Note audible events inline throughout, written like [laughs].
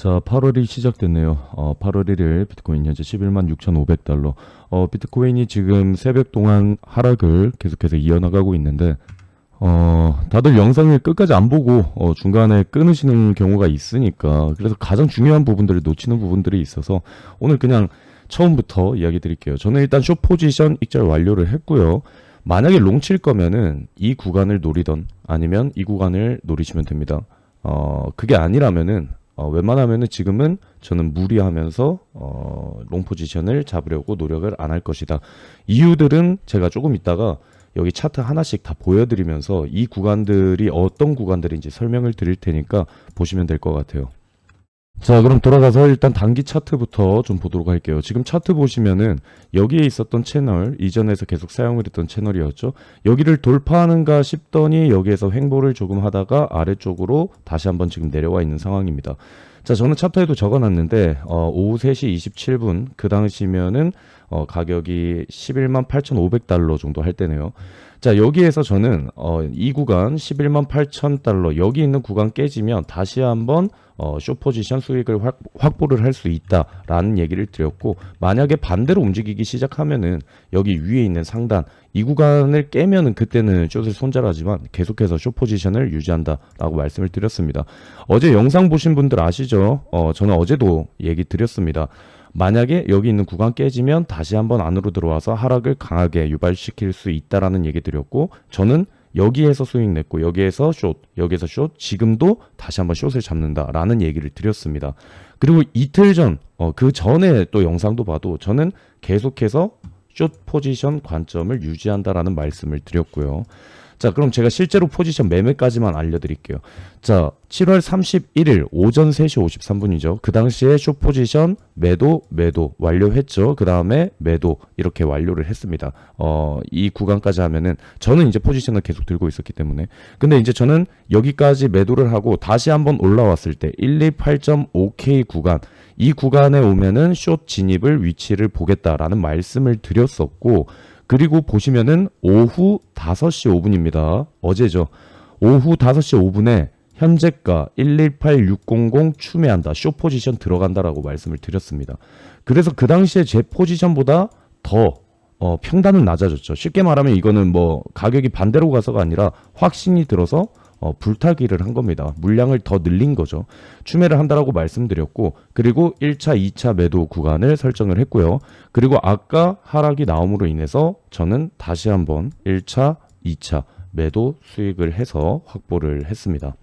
자, 8월이 시작됐네요. 어, 8월 1일 비트코인 현재 11만 6,500달러. 어, 비트코인이 지금 새벽 동안 하락을 계속해서 이어나가고 있는데, 어, 다들 영상을 끝까지 안 보고, 어, 중간에 끊으시는 경우가 있으니까, 그래서 가장 중요한 부분들을 놓치는 부분들이 있어서, 오늘 그냥 처음부터 이야기 드릴게요. 저는 일단 쇼 포지션 익절 완료를 했고요. 만약에 롱 칠 거면은 이 구간을 노리던 아니면 이 구간을 노리시면 됩니다. 어, 그게 아니라면은 어, 웬만하면은 지금은 저는 무리하면서 어, 롱 포지션을 잡으려고 노력을 안 할 것이다. 이유들은 제가 조금 있다가 여기 차트 하나씩 다 보여드리면서 이 구간들이 어떤 구간들인지 설명을 드릴 테니까 보시면 될 것 같아요. 자, 그럼 돌아가서 일단 단기 차트부터 좀 보도록 할게요. 지금 차트 보시면은 여기에 있었던 채널, 이전에서 계속 사용을 했던 채널이었죠. 여기를 돌파하는가 싶더니 여기에서 횡보를 조금 하다가 아래쪽으로 다시 한번 지금 내려와 있는 상황입니다. 자, 저는 차트에도 적어놨는데, 어, 오후 3시 27분, 그 당시면은, 어, 가격이 11만 8,500달러 정도 할 때네요. 자, 여기에서 저는, 어, 이 구간 11만 8천 달러, 여기 있는 구간 깨지면 다시 한번, 어, 쇼 포지션 수익을 확, 확보를 할 수 있다라는 얘기를 드렸고, 만약에 반대로 움직이기 시작하면은, 여기 위에 있는 상단, 이 구간을 깨면은 그때는 숏을 손절하지만 계속해서 쇼 포지션을 유지한다라고 말씀을 드렸습니다. 어제 영상 보신 분들 아시죠? 어, 저는 어제도 얘기 드렸습니다. 만약에 여기 있는 구간 깨지면 다시 한번 안으로 들어와서 하락을 강하게 유발시킬 수 있다라는 얘기 드렸고 저는 여기에서 수익 냈고 여기에서 숏 여기에서 숏 지금도 다시 한번 숏을 잡는다라는 얘기를 드렸습니다. 그리고 이틀 전 어, 그 전에 또 영상도 봐도 저는 계속해서 숏 포지션 관점을 유지한다라는 말씀을 드렸고요. 자, 그럼 제가 실제로 포지션 매매까지만 알려드릴게요. 자, 7월 31일 오전 3시 53분이죠. 그 당시에 숏 포지션 매도, 매도 완료했죠. 그 다음에 매도 이렇게 완료를 했습니다. 어, 이 구간까지 하면은 저는 이제 포지션을 계속 들고 있었기 때문에. 근데 이제 저는 여기까지 매도를 하고 다시 한번 올라왔을 때 128.5K 구간 이 구간에 오면은 숏 진입을 위치를 보겠다라는 말씀을 드렸었고 그리고 보시면은 오후 5시 5분입니다. 어제죠. 오후 5시 5분에 현재가 118600 추매한다. 쇼 포지션 들어간다라고 말씀을 드렸습니다. 그래서 그 당시에 제 포지션보다 더 어, 평단은 낮아졌죠. 쉽게 말하면 이거는 뭐 가격이 반대로 가서가 아니라 확신이 들어서 어, 불타기를 한 겁니다. 물량을 더 늘린 거죠. 추매를 한다라고 말씀드렸고, 그리고 1차, 2차 매도 구간을 설정을 했고요. 그리고 아까 하락이 나옴으로 인해서 저는 다시 한번 1차, 2차 매도 수익을 해서 확보를 했습니다.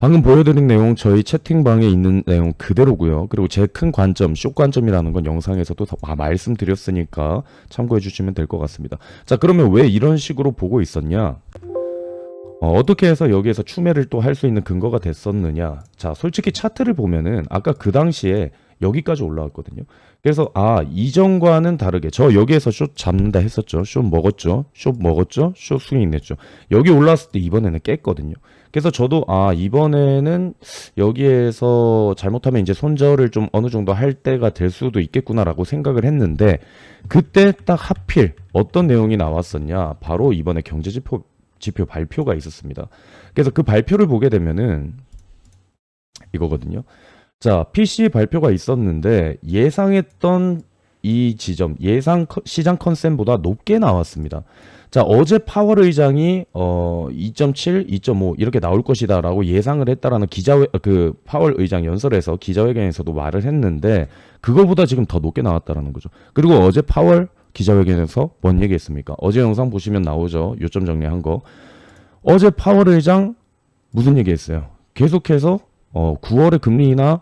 방금 보여드린 내용 저희 채팅방에 있는 내용 그대로고요. 그리고 제 큰 관점, 쇼 관점이라는 건 영상에서도 다 말씀드렸으니까 참고해 주시면 될 것 같습니다. 자, 그러면 왜 이런 식으로 보고 있었냐? 어, 떻게 해서 여기에서 추매를 또 할 수 있는 근거가 됐었느냐? 자, 솔직히 차트를 보면은 아까 그 당시에 여기까지 올라왔거든요. 그래서 아 이전과는 다르게 저 여기에서 숏 잡는다 했었죠. 숏 먹었죠. 숏 먹었죠. 숏 스윙 냈죠. 여기 올라왔을 때 이번에는 깼거든요. 그래서 저도 아 이번에는 여기에서 잘못하면 이제 손절을 좀 어느 정도 할 때가 될 수도 있겠구나라고 생각을 했는데 그때 딱 하필 어떤 내용이 나왔었냐 바로 이번에 경제지표 지표 발표가 있었습니다. 그래서 그 발표를 보게 되면은 이거거든요. 자, PC 발표가 있었는데 예상했던 이 지점, 예상 커- 시장 컨센보다 높게 나왔습니다. 자, 어제 파월 의장이 어 2.7, 2.5 이렇게 나올 것이다라고 예상을 했다라는 기자회 그 파월 의장 연설에서 기자회견에서도 말을 했는데 그거보다 지금 더 높게 나왔다라는 거죠. 그리고 어제 파월 기자회견에서 뭔 얘기했습니까? 어제 영상 보시면 나오죠. 요점 정리한 거. 어제 파월 의장 무슨 얘기했어요? 계속해서 어 9월의 금리 인하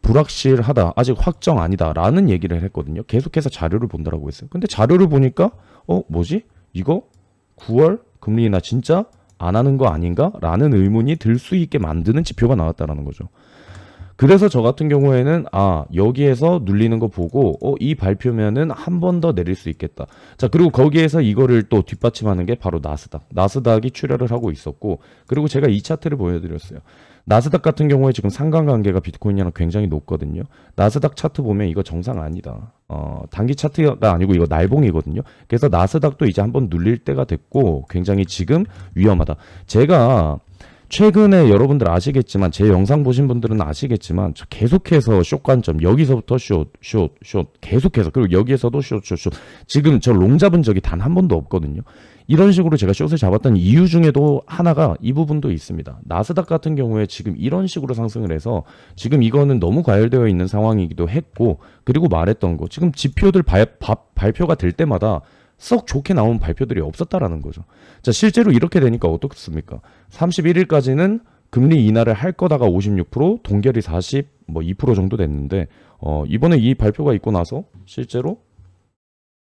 불확실하다. 아직 확정 아니다라는 얘기를 했거든요. 계속해서 자료를 본다라고 했어요. 근데 자료를 보니까 어 뭐지? 이거 9월 금리 인하 진짜 안 하는 거 아닌가라는 의문이 들 수 있게 만드는 지표가 나왔다라는 거죠. 그래서 저 같은 경우에는 아 여기에서 눌리는 거 보고 어 이 발표면은 한 번 더 내릴 수 있겠다. 자 그리고 거기에서 이거를 또 뒷받침하는 게 바로 나스닥. 나스닥이 출혈을 하고 있었고 그리고 제가 이 차트를 보여드렸어요. 나스닥 같은 경우에 지금 상관관계가 비트코인이랑 굉장히 높거든요. 나스닥 차트 보면 이거 정상 아니다. 어 단기 차트가 아니고 이거 날봉이거든요. 그래서 나스닥도 이제 한번 눌릴 때가 됐고 굉장히 지금 위험하다. 제가 최근에 여러분들 아시겠지만 제 영상 보신 분들은 아시겠지만 저 계속해서 숏 관점 여기서부터 숏 계속해서 그리고 여기에서도 숏 지금 저 롱 잡은 적이 단 한 번도 없거든요. 이런 식으로 제가 숏을 잡았던 이유 중에도 하나가 이 부분도 있습니다. 나스닥 같은 경우에 지금 이런 식으로 상승을 해서 지금 이거는 너무 과열되어 있는 상황이기도 했고 그리고 말했던 거 지금 지표들 발, 바- 발표가 될 때마다 썩 좋게 나온 발표들이 없었다라는 거죠. 자, 실제로 이렇게 되니까 어떻습니까? 31일까지는 금리 인하를 할 거다가 56%, 동결이 40, 뭐 2% 정도 됐는데, 어, 이번에 이 발표가 있고 나서 실제로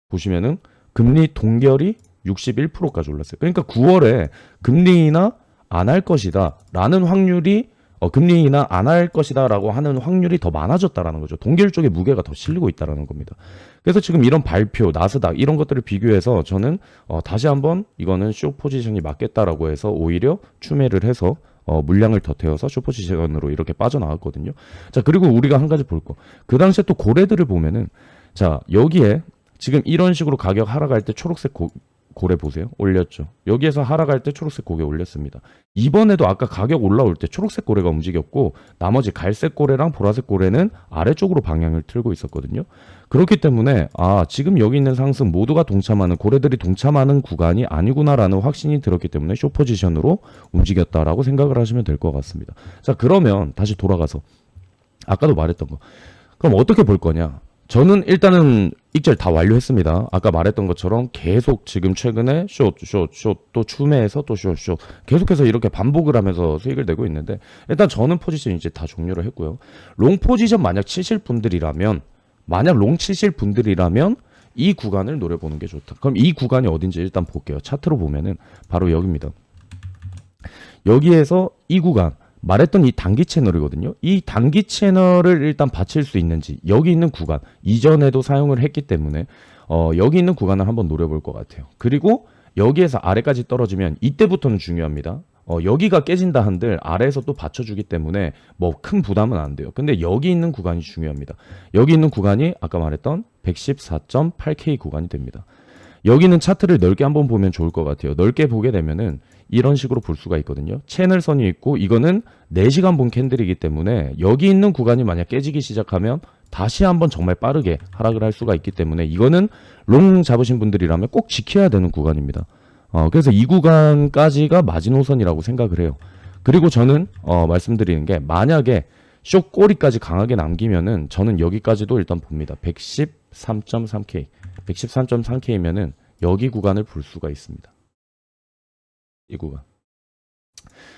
보시면은 금리 동결이 61%까지 올랐어요. 그러니까 9월에 금리 인하 안 할 것이다 라는 확률이 어, 금리 인하 안 할 것이다라고 하는 확률이 더 많아졌다라는 거죠. 동결 쪽에 무게가 더 실리고 있다라는 겁니다. 그래서 지금 이런 발표, 나스닥 이런 것들을 비교해서 저는 어, 다시 한번 이거는 쇼 포지션이 맞겠다라고 해서 오히려 추매를 해서 어, 물량을 더 태워서 쇼 포지션으로 이렇게 빠져나왔거든요. 자 그리고 우리가 한 가지 볼 거. 그 당시에 또 고래들을 보면은 자 여기에 지금 이런 식으로 가격 하락할 때 초록색 고, 고래 보세요. 올렸죠. 여기에서 하락할 때 초록색 고개 올렸습니다. 이번에도 아까 가격 올라올 때 초록색 고래가 움직였고 나머지 갈색 고래랑 보라색 고래는 아래쪽으로 방향을 틀고 있었거든요. 그렇기 때문에 아 지금 여기 있는 상승 모두가 동참하는 고래들이 동참하는 구간이 아니구나라는 확신이 들었기 때문에 쇼 포지션으로 움직였다라고 생각을 하시면 될 것 같습니다. 자 그러면 다시 돌아가서 아까도 말했던 거 그럼 어떻게 볼 거냐? 저는 일단은 익절 다 완료했습니다. 아까 말했던 것처럼 계속 지금 최근에 숏, 숏, 숏, 또 추매해서 또 숏, 숏. 계속해서 이렇게 반복을 하면서 수익을 내고 있는데, 일단 저는 포지션 이제 다 종료를 했고요. 롱 포지션 만약 치실 분들이라면, 만약 롱 치실 분들이라면, 이 구간을 노려보는 게 좋다. 그럼 이 구간이 어딘지 일단 볼게요. 차트로 보면은 바로 여기입니다. 여기에서 이 구간, 말했던 이 단기 채널이거든요. 이 단기 채널을 일단 받칠 수 있는지 여기 있는 구간 이전에도 사용을 했기 때문에 어, 여기 있는 구간을 한번 노려볼 것 같아요. 그리고 여기에서 아래까지 떨어지면 이때부터는 중요합니다. 어, 여기가 깨진다 한들 아래에서 또 받쳐주기 때문에 뭐 큰 부담은 안 돼요. 근데 여기 있는 구간이 중요합니다. 여기 있는 구간이 아까 말했던 114.8K 구간이 됩니다. 여기는 차트를 넓게 한번 보면 좋을 것 같아요. 넓게 보게 되면은 이런 식으로 볼 수가 있거든요. 채널선이 있고 이거는 4시간 본 캔들이기 때문에 여기 있는 구간이 만약 깨지기 시작하면 다시 한번 정말 빠르게 하락을 할 수가 있기 때문에 이거는 롱 잡으신 분들이라면 꼭 지켜야 되는 구간입니다. 어, 그래서 이 구간까지가 마지노선이라고 생각을 해요. 그리고 저는 어, 말씀드리는 게 만약에 쇼 꼬리까지 강하게 남기면은 저는 여기까지도 일단 봅니다. 113.3K. 113.3K면은 여기 구간을 볼 수가 있습니다. 이 구간.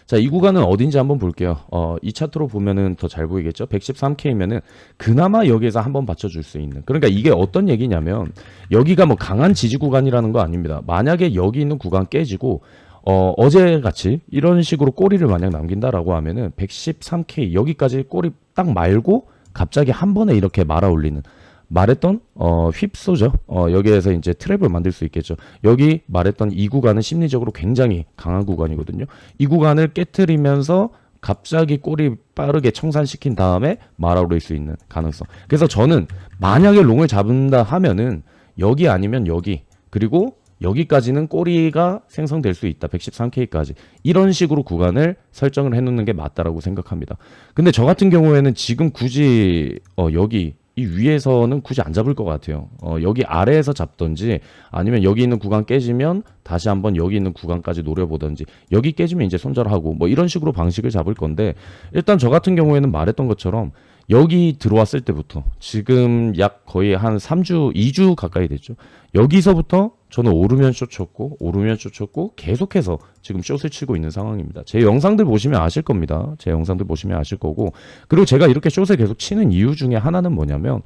자, 이 구간은 어딘지 한번 볼게요. 어, 이 차트로 보면은 더 잘 보이겠죠? 113K면은 그나마 여기에서 한번 받쳐줄 수 있는. 그러니까 이게 어떤 얘기냐면 여기가 뭐 강한 지지 구간이라는 거 아닙니다. 만약에 여기 있는 구간 깨지고 어, 어제 같이 이런 식으로 꼬리를 만약 남긴다라고 하면은 113K 여기까지 꼬리 딱 말고 갑자기 한 번에 이렇게 말아 올리는 말했던 어 휩소죠. 어 여기에서 이제 트랩을 만들 수 있겠죠. 여기 말했던 이 구간은 심리적으로 굉장히 강한 구간이거든요. 이 구간을 깨트리면서 갑자기 꼬리 빠르게 청산시킨 다음에 말아올릴 수 있는 가능성. 그래서 저는 만약에 롱을 잡는다 하면은 여기 아니면 여기 그리고 여기까지는 꼬리가 생성될 수 있다. 113K까지. 이런 식으로 구간을 설정을 해놓는 게 맞다라고 생각합니다. 근데 저 같은 경우에는 지금 굳이 어, 여기 이 위에서는 굳이 안 잡을 것 같아요. 어, 여기 아래에서 잡던지 아니면 여기 있는 구간 깨지면 다시 한번 여기 있는 구간까지 노려보던지 여기 깨지면 이제 손절하고 뭐 이런 식으로 방식을 잡을 건데 일단 저 같은 경우에는 말했던 것처럼 여기 들어왔을 때부터 지금 약 거의 한 3주, 2주 가까이 됐죠. 여기서부터 저는 오르면 숏 쳤고 오르면 숏 쳤고 계속해서 지금 숏을 치고 있는 상황입니다. 제 영상들 보시면 아실 겁니다. 제 영상들 보시면 아실 거고 그리고 제가 이렇게 숏을 계속 치는 이유 중에 하나는 뭐냐면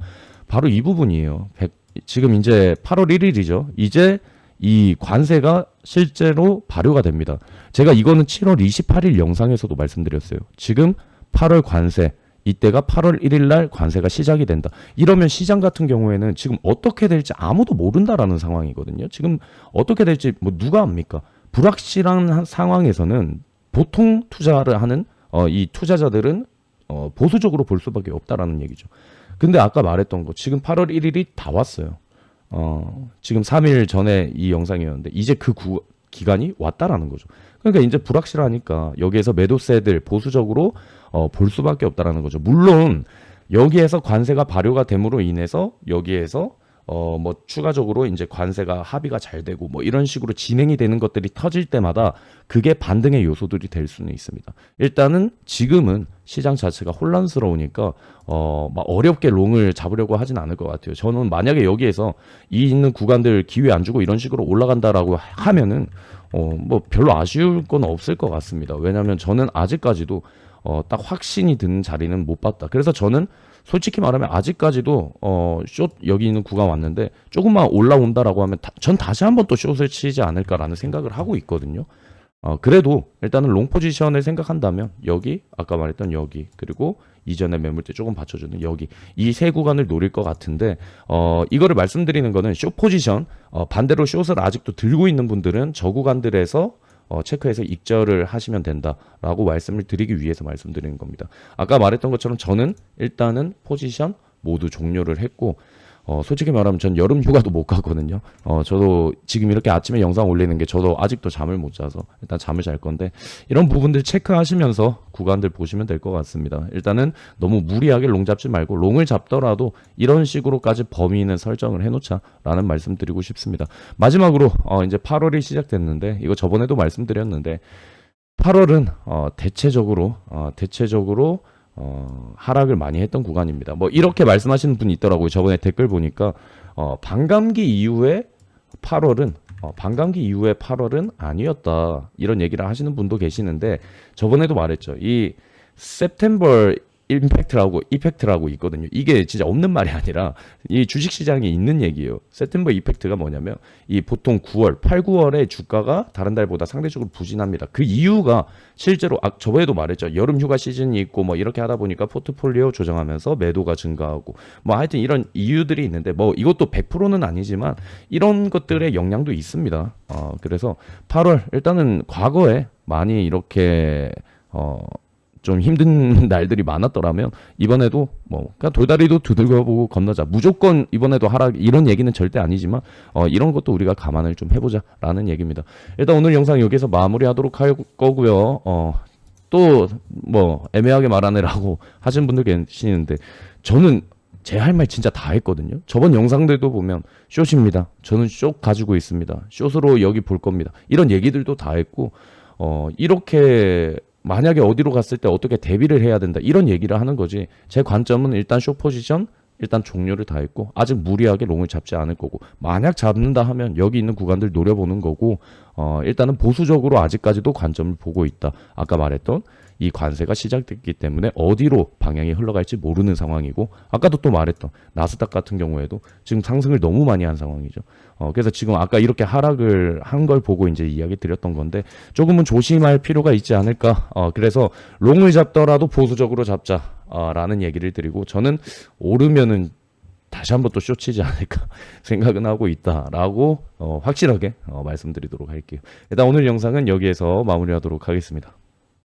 바로 이 부분이에요. 백- 지금 이제 8월 1일이죠. 이제 이 관세가 실제로 발효가 됩니다. 제가 이거는 7월 28일 영상에서도 말씀드렸어요. 지금 8월 관세 이때가 8월 1일 날 관세가 시작이 된다. 이러면 시장 같은 경우에는 지금 어떻게 될지 아무도 모른다라는 상황이거든요. 지금 어떻게 될지 뭐 누가 압니까? 불확실한 한 상황에서는 보통 투자를 하는 어, 이 투자자들은 어, 보수적으로 볼 수밖에 없다라는 얘기죠. 근데 아까 말했던 거 지금 8월 1일이 다 왔어요. 어, 지금 3일 전에 이 영상이었는데 이제 그 구, 기간이 왔다라는 거죠. 그러니까 이제 불확실하니까 여기에서 매도세들 보수적으로 어, 볼 수밖에 없다라는 거죠. 물론 여기에서 관세가 발효가 됨으로 인해서 여기에서 어 뭐 추가적으로 이제 관세가 합의가 잘 되고 뭐 이런 식으로 진행이 되는 것들이 터질 때마다 그게 반등의 요소들이 될 수는 있습니다. 일단은 지금은 시장 자체가 혼란스러우니까 어 막 어렵게 롱을 잡으려고 하진 않을 것 같아요. 저는 만약에 여기에서 이 있는 구간들 기회 안 주고 이런 식으로 올라간다라고 하면은 어 뭐 별로 아쉬울 건 없을 것 같습니다. 왜냐하면 저는 아직까지도 어 딱 확신이 드는 자리는 못 봤다. 그래서 저는 솔직히 말하면 아직까지도 어 숏 여기 있는 구간 왔는데 조금만 올라온다라고 하면 다, 전 다시 한번 또 숏을 치지 않을까라는 생각을 하고 있거든요. 어 그래도 일단은 롱 포지션을 생각한다면 여기 아까 말했던 여기 그리고 이전에 매물대 조금 받쳐주는 여기 이 세 구간을 노릴 것 같은데 어 이거를 말씀드리는 거는 숏 포지션 어 반대로 숏을 아직도 들고 있는 분들은 저 구간들에서 어, 체크해서 익절을 하시면 된다라고 말씀을 드리기 위해서 말씀드리는 겁니다. 아까 말했던 것처럼 저는 일단은 포지션 모두 종료를 했고 어, 솔직히 말하면 전 여름 휴가도 못 가거든요. 어, 저도 지금 이렇게 아침에 영상 올리는 게 저도 아직도 잠을 못 자서 일단 잠을 잘 건데 이런 부분들 체크하시면서 구간들 보시면 될 것 같습니다. 일단은 너무 무리하게 롱 잡지 말고 롱을 잡더라도 이런 식으로까지 범위는 설정을 해놓자라는 말씀드리고 싶습니다. 마지막으로 어, 이제 8월이 시작됐는데 이거 저번에도 말씀드렸는데 8월은 어, 대체적으로 어, 대체적으로 어, 하락을 많이 했던 구간입니다. 뭐 이렇게 말씀하시는 분이 있더라고요. 저번에 댓글 보니까 어, 반감기 이후에 8월은 어, 반감기 이후에 8월은 아니었다 이런 얘기를 하시는 분도 계시는데 저번에도 말했죠. 이 September 임팩트라고 이펙트라고 있거든요. 이게 진짜 없는 말이 아니라 이 주식 시장에 있는 얘기예요. 세템버 이펙트가 뭐냐면 이 보통 9월, 8, 9월에 주가가 다른 달보다 상대적으로 부진합니다. 그 이유가 실제로 아, 저번에도 말했죠. 여름 휴가 시즌이 있고 뭐 이렇게 하다 보니까 포트폴리오 조정하면서 매도가 증가하고 뭐 하여튼 이런 이유들이 있는데 뭐 이것도 100%는 아니지만 이런 것들의 영향도 있습니다. 어, 그래서 8월 일단은 과거에 많이 이렇게 어, 좀 힘든 [laughs] 날들이 많았더라면 이번에도 뭐 그냥 돌다리도 두들겨 보고 건너자 무조건 이번에도 하락 이런 얘기는 절대 아니지만 어 이런 것도 우리가 감안을 좀 해보자라는 얘기입니다 일단 오늘 영상 여기서 마무리하도록 할 거고요 어 또 뭐 애매하게 말하느라고 [laughs] 하신 분들 계시는데 저는 제할말 진짜 다 했거든요. 저번 영상들도 보면 숏입니다. 저는 숏 가지고 있습니다. 숏으로 여기 볼 겁니다. 이런 얘기들도 다 했고 어 이렇게 만약에 어디로 갔을 때 어떻게 대비를 해야 된다 이런 얘기를 하는 거지. 제 관점은 일단 쇼 포지션 일단 종료를 다 했고 아직 무리하게 롱을 잡지 않을 거고 만약 잡는다 하면 여기 있는 구간들 노려보는 거고 어 일단은 보수적으로 아직까지도 관점을 보고 있다. 아까 말했던 이 관세가 시작됐기 때문에 어디로 방향이 흘러갈지 모르는 상황이고 아까도 또 말했던 나스닥 같은 경우에도 지금 상승을 너무 많이 한 상황이죠. 어, 그래서 지금 아까 이렇게 하락을 한 걸 보고 이제 이야기 드렸던 건데 조금은 조심할 필요가 있지 않을까. 어, 그래서 롱을 잡더라도 보수적으로 잡자라는 얘기를 드리고 저는 오르면은 다시 한번 또 쇼치지 않을까 [laughs] 생각은 하고 있다라고 어, 확실하게 어, 말씀드리도록 할게요. 일단 오늘 영상은 여기에서 마무리하도록 하겠습니다.